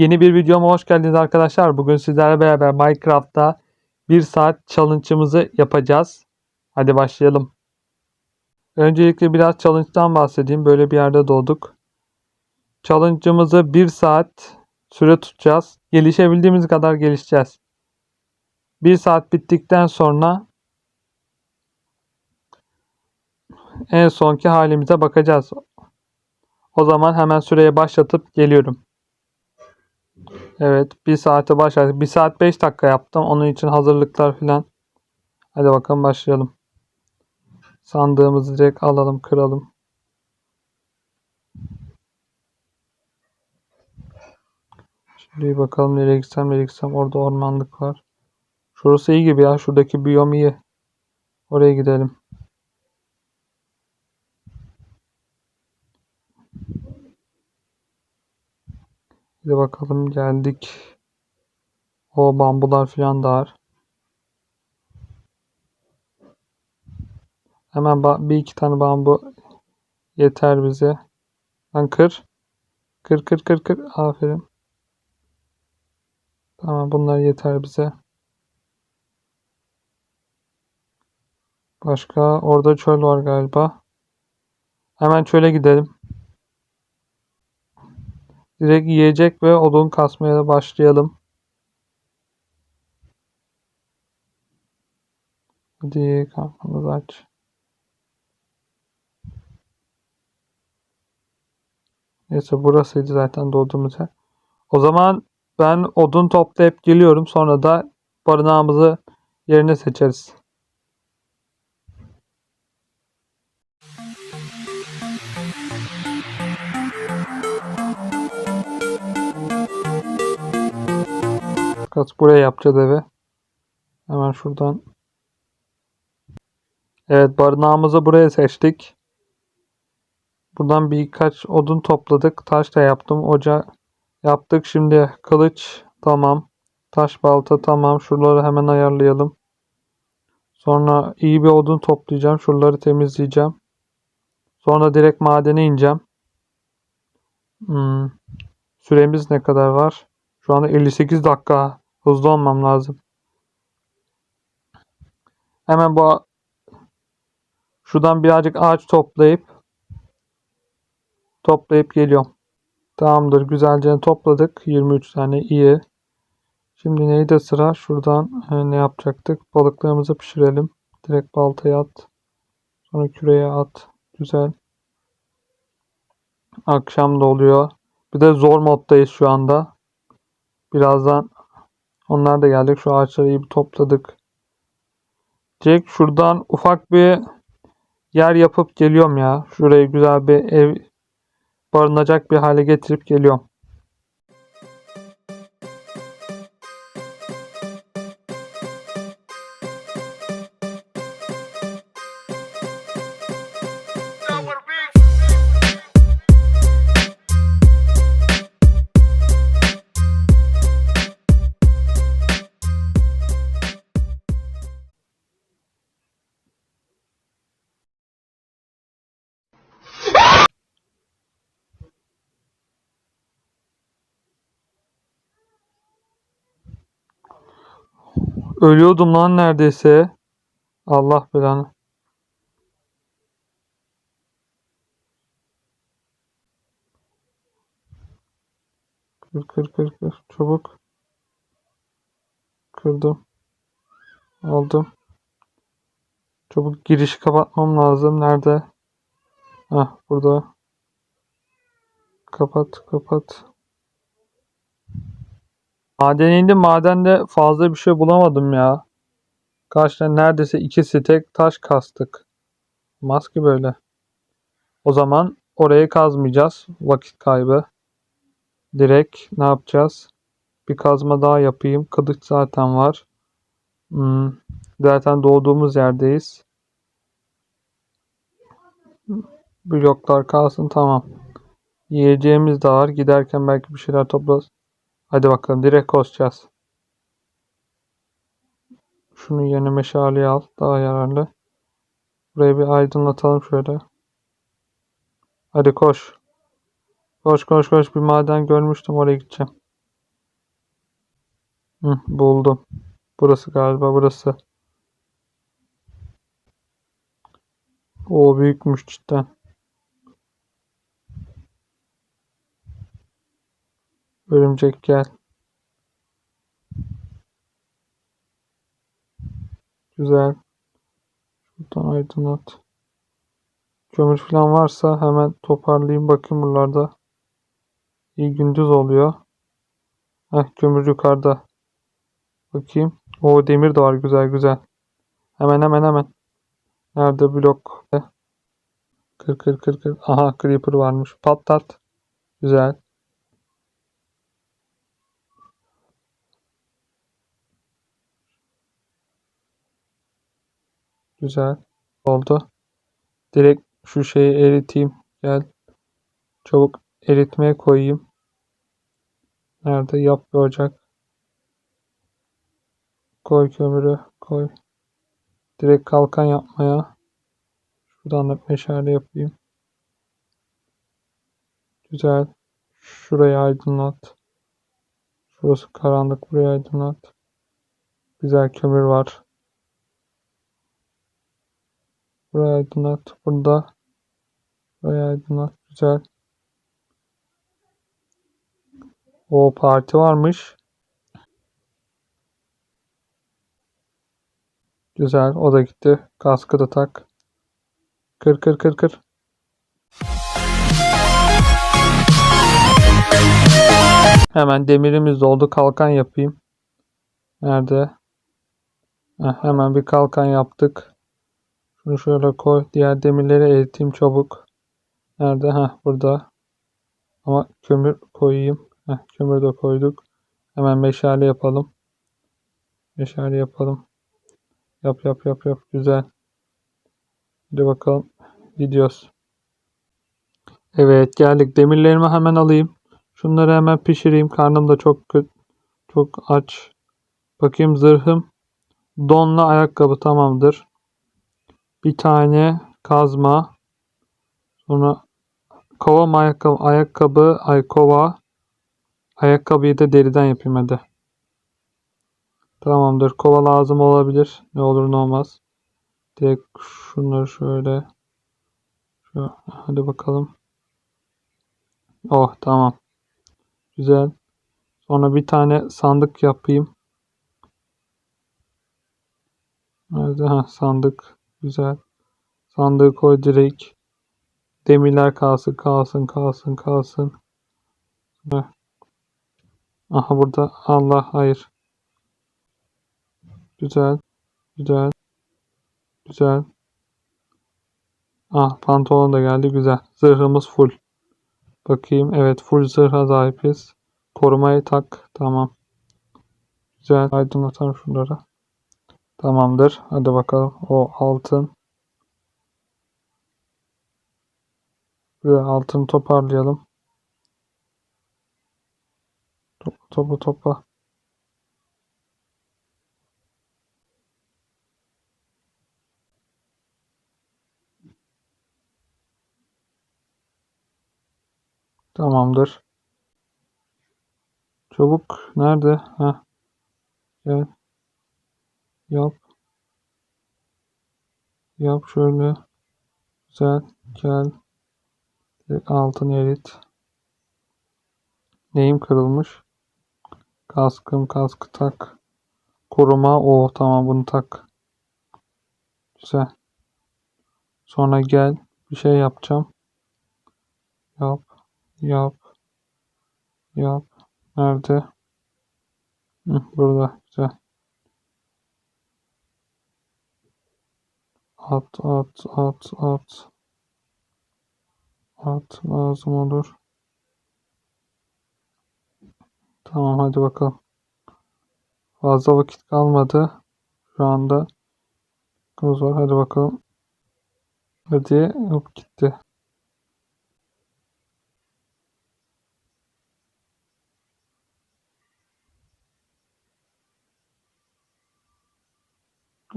Yeni bir videoma hoş geldiniz arkadaşlar. Bugün sizlerle beraber Minecraft'ta 1 saat challenge'ımızı yapacağız. Hadi başlayalım. Öncelikle biraz challenge'dan bahsedeyim. Böyle bir yerde doğduk. Challenge'ımızı 1 saat süre tutacağız. Gelişebildiğimiz kadar gelişeceğiz. 1 saat bittikten sonra en sonki halimize bakacağız. O zaman hemen süreye başlatıp geliyorum. Evet, bir saate başladık. Bir saat 5 dakika yaptım. Onun için hazırlıklar filan. Hadi bakalım başlayalım. Sandığımızı direkt alalım, kıralım. Şimdi bakalım nereye gitsem, nereye gitsem. Orada ormanlık var. Şurası iyi gibi ya. Şuradaki biyom iyi. Oraya gidelim. Bir de bakalım geldik. O bambular falan da var. Hemen bir iki tane bambu yeter bize. Lan kır. Kır kır kır kır. Aferin. Tamam bunlar yeter bize. Başka orada çöl var galiba. Hemen çöle gidelim. Direkt yiyecek ve odun kasmaya başlayalım. Hadi kampımızı aç. Neyse burasıydı zaten doğduğumuz yer. O zaman ben odun toplayıp geliyorum. Sonra da barınağımızı yerine seçeriz. Fakat buraya yapacağız evi. Hemen şuradan. Evet barınağımızı buraya seçtik. Buradan birkaç odun topladık. Taş da yaptım. Oca yaptık. Şimdi kılıç tamam. Taş balta tamam. Şuraları hemen ayarlayalım. Sonra iyi bir odun toplayacağım. Şuraları temizleyeceğim. Sonra direkt madene ineceğim. Hmm. Süremiz ne kadar var? Şu anda 58 dakika. Hızlı olmam lazım. Hemen bu şuradan birazcık ağaç toplayıp toplayıp geliyorum. Tamamdır. Güzelce topladık. 23 tane iyi. Şimdi neydi sıra? Şuradan e, ne yapacaktık? Balıklarımızı pişirelim. Direkt baltaya at. Sonra küreye at. Güzel. Akşam da oluyor. Bir de zor moddayız şu anda. Birazdan onlar da geldik. Şu ağaçları iyi bir topladık. Direkt şuradan ufak bir yer yapıp geliyorum ya. Şurayı güzel bir ev barınacak bir hale getirip geliyorum. Ölüyordum lan neredeyse. Allah belanı. Kır kır kır kır. Çabuk. Kırdım. Aldım. Çabuk girişi kapatmam lazım. Nerede? Hah burada. Kapat kapat. Maden indim. Madende fazla bir şey bulamadım ya. Kaç neredeyse ikisi tek taş kastık. Maske böyle. O zaman orayı kazmayacağız. Vakit kaybı. Direkt ne yapacağız? Bir kazma daha yapayım. Kılıç zaten var. Hmm, Zaten doğduğumuz yerdeyiz. Bloklar kalsın tamam. Yiyeceğimiz de var. Giderken belki bir şeyler toplarız. Hadi bakalım direkt koşacağız. Şunu yerine meşaleyi al. Daha yararlı. Burayı bir aydınlatalım şöyle. Hadi koş. Koş koş koş. Bir maden görmüştüm. Oraya gideceğim. Hı, buldum. Burası galiba burası. O büyükmüş cidden. Örümcek gel. Güzel. Şuradan aydınlat. Kömür falan varsa hemen toparlayayım bakayım buralarda. İyi gündüz oluyor. Heh kömür yukarıda. Bakayım. O demir de var güzel güzel. Hemen hemen hemen. Nerede blok? Kır kır kır kır. Aha creeper varmış. Patlat. Güzel. Güzel. Oldu. Direkt şu şeyi eriteyim. Gel. Çabuk eritmeye koyayım. Nerede? Yap bir ocak. Koy kömürü. Koy. Direkt kalkan yapmaya. Şuradan da meşale yapayım. Güzel. Şurayı aydınlat. Şurası karanlık. Burayı aydınlat. Güzel kömür var. Burayı aydınlat. Burada. Burayı aydınlat. Güzel. O parti varmış. Güzel. O da gitti. Kaskı da tak. Kır kır kır kır. Hemen demirimiz doldu. Kalkan yapayım. Nerede? Heh, hemen bir kalkan yaptık. Şunu şöyle koy. Diğer demirleri eriteyim çabuk. Nerede? Heh, burada. Ama kömür koyayım. Heh, kömür de koyduk. Hemen meşale yapalım. Meşale yapalım. Yap yap yap yap. Güzel. Hadi bakalım. Gidiyoruz. Evet geldik. Demirlerimi hemen alayım. Şunları hemen pişireyim. Karnım da çok. Çok aç. Bakayım zırhım. Donla ayakkabı tamamdır. Bir tane kazma. Sonra kova ayakkabı? Ayakkabı, ay. Ayakkabıyı da deriden yapayım hadi. Tamamdır. Kova lazım olabilir. Ne olur ne olmaz. Direkt şunları şöyle. Şöyle. Hadi bakalım. Oh tamam. Güzel. Sonra bir tane sandık yapayım. Nerede? Ha, sandık. Güzel. Sandığı koy direkt. Demirler kalsın, kalsın, kalsın, kalsın. Heh. Aha burada. Allah hayır. Güzel. Güzel. Güzel. Ah pantolon da geldi. Güzel. Zırhımız full. Bakayım. Evet full zırha sahibiz. Korumayı tak. Tamam. Güzel. Aydınlatalım şunları. Tamamdır. Hadi bakalım. O altın. Buraya altını toparlayalım. Topla topla topla. Tamamdır. Çabuk. Nerede? Heh. Gel. Yap. Yap şöyle. Güzel. Gel. Altın erit. Neyim kırılmış? Kaskım, kaskı tak. Koruma. O tamam bunu tak. Güzel. Sonra gel. Bir şey yapacağım. Yap. Yap. Yap. Nerede? Burada. Güzel. At, at, at, at. At lazım olur. Tamam hadi bakalım. Fazla vakit kalmadı. Şu anda. Kız var. Hadi bakalım. Hadi. Hop gitti.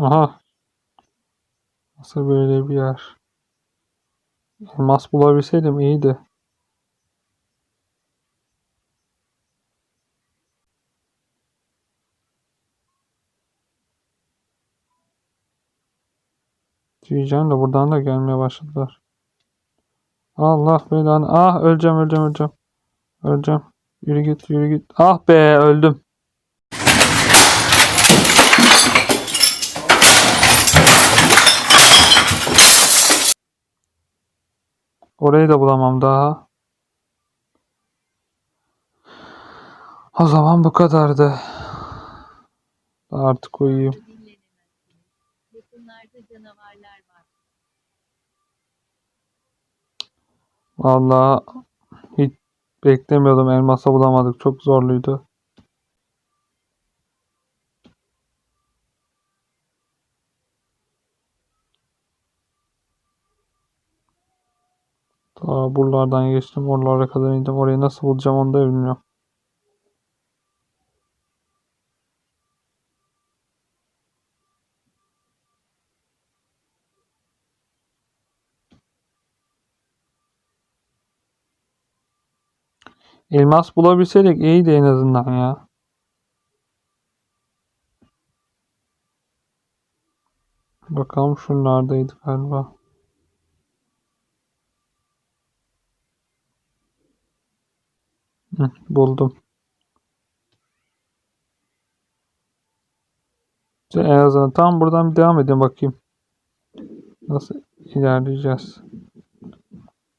Aha. Nasıl böyle bir yer? Elmas bulabilseydim iyiydi. Diyeceğim de buradan da gelmeye başladılar. Allah belanı. Ah öleceğim öleceğim öleceğim. Öleceğim. Yürü git yürü git. Ah be öldüm. Orayı da bulamam daha. O zaman bu kadardı. Artık uyuyayım. Vallahi hiç beklemiyordum. Elmasa bulamadık. Çok zorluydu. Buralardan geçtim. Oralara kadar indim. Orayı nasıl bulacağım onu da bilmiyorum. Elmas bulabilseydik iyiydi en azından ya. Bakalım şunlardaydı galiba. Buldum. İşte en azından tam buradan bir devam edin bakayım. Nasıl ilerleyeceğiz?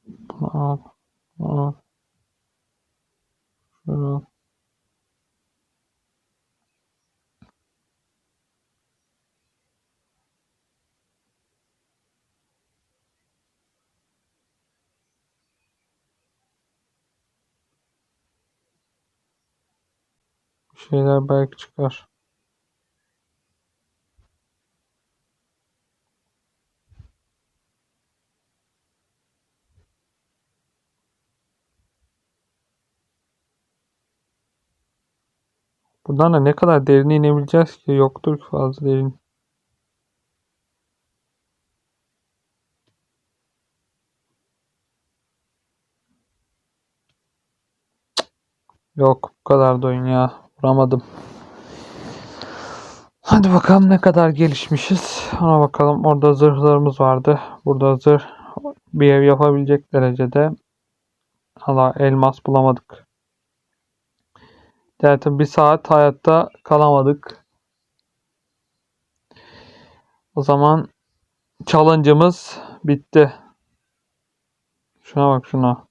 Bunu al. bunu al. Şunu al. Şeyler belki çıkar. Buradan da ne kadar derine inebileceğiz ki? Yoktur ki fazla derin. Yok bu kadar da oyun ya. Vuramadım. Hadi bakalım ne kadar gelişmişiz. Ona bakalım. Orada zırhlarımız vardı. Burada zırh bir ev yapabilecek derecede. Hala elmas bulamadık. Zaten bir saat hayatta kalamadık. O zaman challenge'ımız bitti. Şuna bak şuna.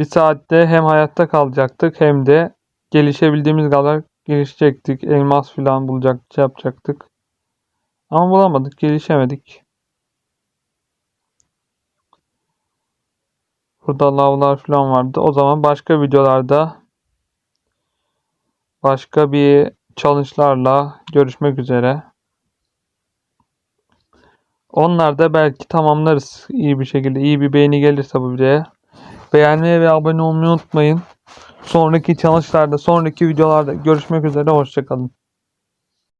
Bir saatte hem hayatta kalacaktık hem de gelişebildiğimiz kadar gelişecektik. Elmas filan bulacak, şey yapacaktık. Ama bulamadık, gelişemedik. Burada lavlar falan vardı. O zaman başka videolarda başka bir challenge'larla görüşmek üzere. Onlar da belki tamamlarız iyi bir şekilde. İyi bir beğeni gelirse bu videoya. Beğenmeyi ve abone olmayı unutmayın. Sonraki challenge'larda, sonraki videolarda görüşmek üzere. Hoşçakalın.